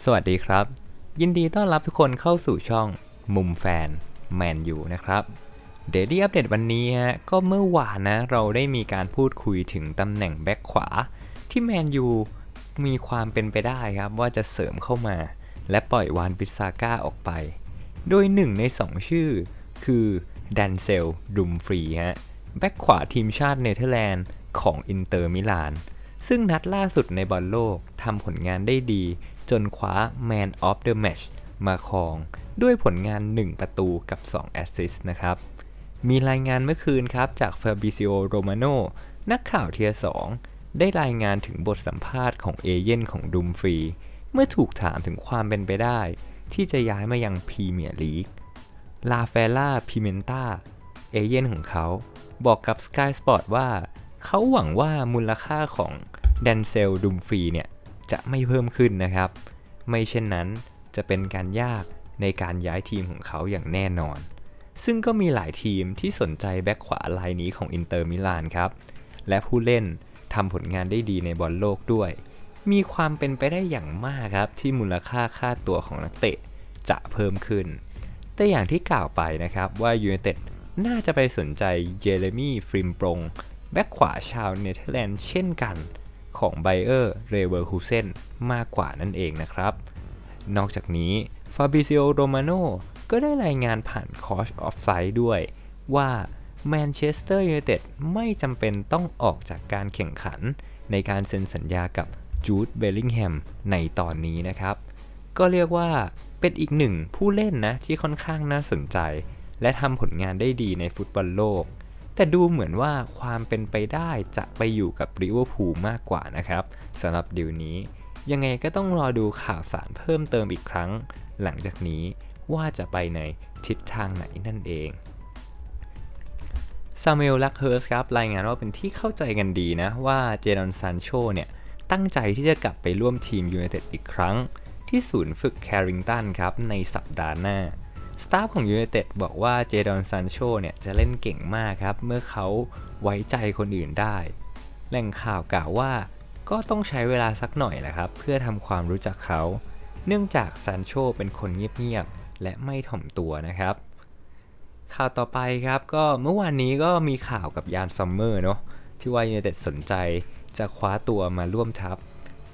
สวัสดีครับ ยินดีต้อนรับทุกคนเข้าสู่ช่องมุมแฟนแมนยูนะครับเดลี่อัปเดตวันนี้ฮะก็เมื่อวานนะเราได้มีการพูดคุยถึงตำแหน่งแบ็คขวา ที่แมนยูมีความเป็นไปได้ครับว่าจะเสริมเข้ามา และปล่อยวานบิซาก้าออกไป โดยหนึ่งในสองชื่อ คือดันเซลดุมฟรีฮะแบ็คขวาทีมชาติเนเธอร์แลนด์ของอินเตอร์มิลานซึ่งนัดล่าสุดในบอลโลกทำผลงานได้ดี จนคว้า Man of the Match มาครอง ด้วยผลงาน 1 ประตูกับ 2 แอสซิสต์นะครับ มีรายงานเมื่อคืนครับ จาก Fabrizio Romano นักข่าวเทียร์2ได้รายงานถึงบทสัมภาษณ์ของเอเย่นของดุมฟรี เมื่อถูกถามถึงความเป็นไปได้ ที่จะย้ายมายังพรีเมียร์ลีกลาเฟล่าพิเมนตาเอเย่นของเขา บอกกับ Sky Sport ว่า เขาหวังว่ามูลค่าของแดนเซลดุมฟรีเนี่ย จะไม่เพิ่มขึ้นนะครับ ไม่เช่นนั้นจะเป็นการยากในการย้ายทีมของเขาอย่างแน่นอน ซึ่งก็มีหลายทีมที่สนใจแบ็คขวาลายนี้ของอินเตอร์มิลานครับ และผู้เล่นทำผลงานได้ดีในบอลโลกด้วย มีความเป็นไปได้อย่างมากครับ ที่มูลค่าค่าตัวของนักเตะจะเพิ่มขึ้น แต่อย่างที่กล่าวไปนะครับว่ายู i นเต็ดน่าจะไปสนใจเยเรมีฟริมปรงแบ็คขวาชาวเนเธอร์แลนด์เช่นกัน ของไบเออร์เรเวอร์คูเซนมากกว่านั่นเองนะครับ นอกจากนี้ฟาบิซิโอโรมาโนก็ได้รายงานผ่านคอชออฟไซด์ด้วย ว่าแมนเชสเตอร์ยูไนเต็ดไม่จำเป็นต้องออกจากการแข่งขัน ในการเซ็นสัญญากับจูดเบลลิงแฮมในตอนนี้นะครับ ก็เรียกว่าเป็นอีกหนึ่งผู้เล่นนะที่ค่อนข้างน่าสนใจ และทำผลงานได้ดีในฟุตบอลโลก แต่ดูเหมือนว่าความเป็นไปได้จะไปอยู่กับลิเวอร์พูลมากกว่านะครับสำหรับดีลนี้ ยังไงก็ต้องรอดูข่าวสารเพิ่มเติมอีกครั้ง หลังจากนี้ว่าจะไปในทิศทางไหนนั่นเองซามูเอลลักเฮิร์สครับรายงานว่าเป็นที่เข้าใจกันดีนะ ว่าเจดอนซานโชเนี่ย ตั้งใจที่จะกลับไปร่วมทีมยูไนเต็ดอีกครั้ง ที่ศูนย์ฝึกแคริงตันครับในสัปดาห์หน้า สตาฟของยูไนเต็ดบอกว่าเจดอนซานโชเนี่ยจะเล่นเก่งมากครับ เมื่อเขาไว้ใจคนอื่นได้ แหล่งข่าวกล่าวว่าก็ต้องใช้เวลาสักหน่อยแหละครับ เพื่อทำความรู้จักเขา เนื่องจากซานโชเป็นคนเงียบๆ และไม่ถ่อมตัวนะครับ ข่าวต่อไปครับก็เมื่อวานนี้ก็มีข่าวกับยานซัมเมอร์เนาะที่ว่ายูไนเต็ดสนใจจะคว้าตัวมาร่วมทัพ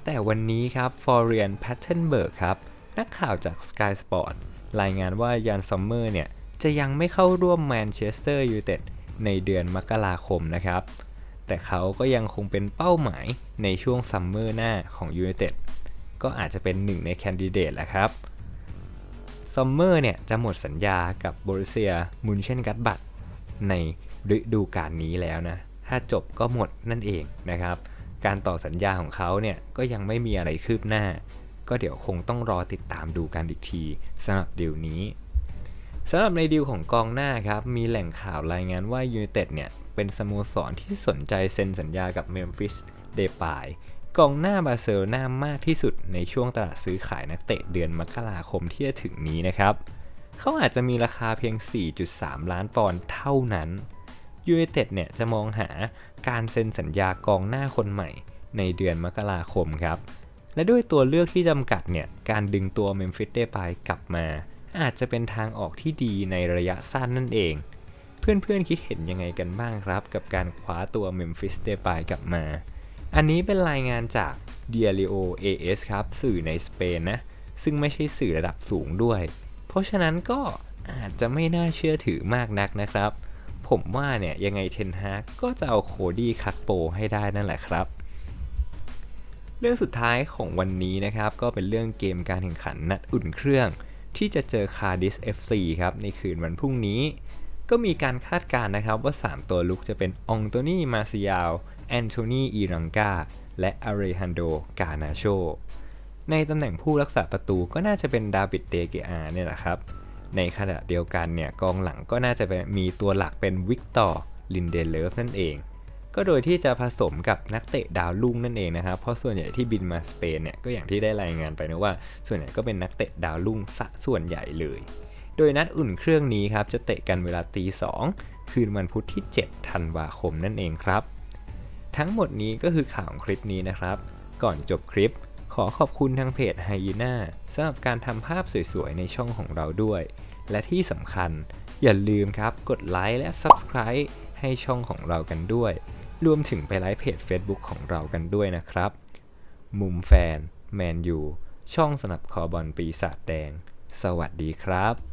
แต่วันนี้ครับฟอร์เรียนแพทเทนเบิร์กครับนักข่าวจาก Sky Sport รายงานว่ายานซัมเมอร์เนี่ย จะยังไม่เข้าร่วมแมนเชสเตอร์ยูไนเต็ดในเดือนมกราคมนะครับ แต่เขาก็ยังคงเป็นเป้าหมายในช่วงซัมเมอร์หน้าของยูไนเต็ดก็อาจจะเป็นหนึ่งในแคนดิเดตแหละครับซัมเมอร์เนี่ยจะหมดสัญญากับบริเซียมุนเชนกัตบัตในฤดูกาลนี้แล้วนะ ถ้าจบก็หมดนั่นเองนะครับ การต่อสัญญาของเขาเนี่ยก็ยังไม่มีอะไรคืบหน้า ก็เดี๋ยวคงต้องรอติดตามดูกันอีกทีสำหรับดีลนี้สำหรับในดีลของกองหน้าครับมีแหล่งข่าวรายงานว่ายูไนเต็ดเนี่ยเป็นสโมสรที่สนใจเซ็นสัญญากับเมมฟิสเดปายกองหน้าบาร์เซโลนามากที่สุดในช่วงตลาดซื้อขายนักเตะเดือนมกราคมที่จะถึงนี้นะครับ เขาอาจจะมีราคาเพียง 4.3 ล้านปอนด์เท่านั้นยูไนเต็ดเนี่ยจะมองหาการเซ็นสัญญากองหน้าคนใหม่ในเดือนมกราคมครับ และด้วยตัวเลือกที่จำกัดเนี่ย การดึงตัวเมมฟิสเดปายกลับมา อาจจะเป็นทางออกที่ดีในระยะสั้นนั่นเอง เพื่อนๆคิดเห็นยังไงกันบ้างครับ กับการคว้าตัวเมมฟิสเดปายกลับมา อันนี้เป็นรายงานจาก Diario AS ครับ สื่อในสเปนนะ ซึ่งไม่ใช่สื่อระดับสูงด้วย เพราะฉะนั้นก็อาจจะไม่น่าเชื่อถือมากนักนะครับ ผมว่าเนี่ยยังไงเทนฮากก็จะเอาโคดี้คัตโปให้ได้นั่นแหละครับ เรื่องสุดท้ายของวันนี้นะครับ ก็เป็นเรื่องเกมการแข่งขันนัดอุ่นเครื่อง ที่จะเจอคาร์ดิส FC ครับ ในคืนวันพรุ่งนี้ ก็มีการคาดการณ์นะครับว่า 3 ตัวลุกจะเป็นองโตนี่มาซิยาลแอนโทนีอีรังกาและอาเรฮันโดกานาโชในตำแหน่งผู้รักษาประตูก็น่าจะเป็นดาวิดเดเกอาเนี่ยแหละครับ ในขณะเดียวกันเนี่ยกองหลังก็น่าจะมีตัวหลักเป็นวิกตอร์ลินเดเลฟนั่นเอง ก็โดยที่จะผสมกับนักเตะดาวรุ่งนั่นเองนะครับ เพราะส่วนใหญ่ที่บินมาสเปนเนี่ยก็อย่างที่ได้รายงานไปนะว่า ส่วนใหญ่ก็เป็นนักเตะดาวรุ่งสะส่วนใหญ่เลย โดยนัดอุ่นเครื่องนี้ครับจะเตะกันเวลาตีสองคืนวันพุธที่ 7 ธันวาคมนั่นเองครับ ทั้งหมดนี้ก็คือข่าวของคลิปนี้นะครับ ก่อนจบคลิป ขอขอบคุณทางเพจไฮยีน่าสำหรับการทำภาพสวยๆ ในช่องของเราด้วย และที่สำคัญอย่าลืมครับกดไลค์และ Subscribe ให้ช่องของเรากันด้วย รวมถึงไปไลค์เพจ Facebook ของเรากันด้วยนะครับ มุมแฟน แมนยู ช่องสนับคอบอลปีศาจแดง สวัสดีครับ